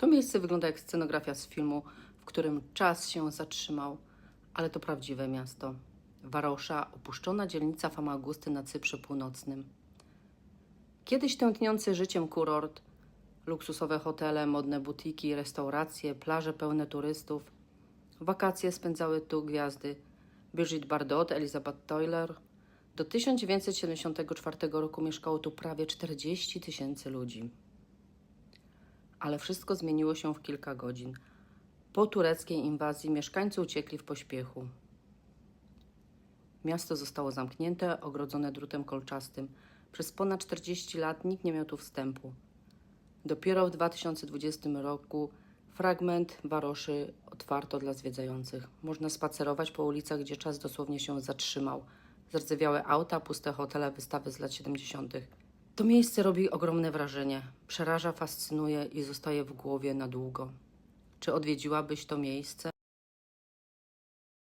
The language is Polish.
To miejsce wygląda jak scenografia z filmu, w którym czas się zatrzymał, ale to prawdziwe miasto. Warosza, opuszczona dzielnica Famagusty na Cyprze Północnym. Kiedyś tętniący życiem kurort, luksusowe hotele, modne butiki, restauracje, plaże pełne turystów. Wakacje spędzały tu gwiazdy Brigitte Bardot, Elizabeth Taylor. Do 1974 roku mieszkało tu prawie 40 tysięcy ludzi. Ale wszystko zmieniło się w kilka godzin. Po tureckiej inwazji mieszkańcy uciekli w pośpiechu. Miasto zostało zamknięte, ogrodzone drutem kolczastym. Przez ponad 40 lat nikt nie miał tu wstępu. Dopiero w 2020 roku fragment Waroszy otwarto dla zwiedzających. Można spacerować po ulicach, gdzie czas dosłownie się zatrzymał. Zardzewiałe auta, puste hotele, wystawy z lat 70. To miejsce robi ogromne wrażenie. Przeraża, fascynuje i zostaje w głowie na długo. Czy odwiedziłabyś to miejsce?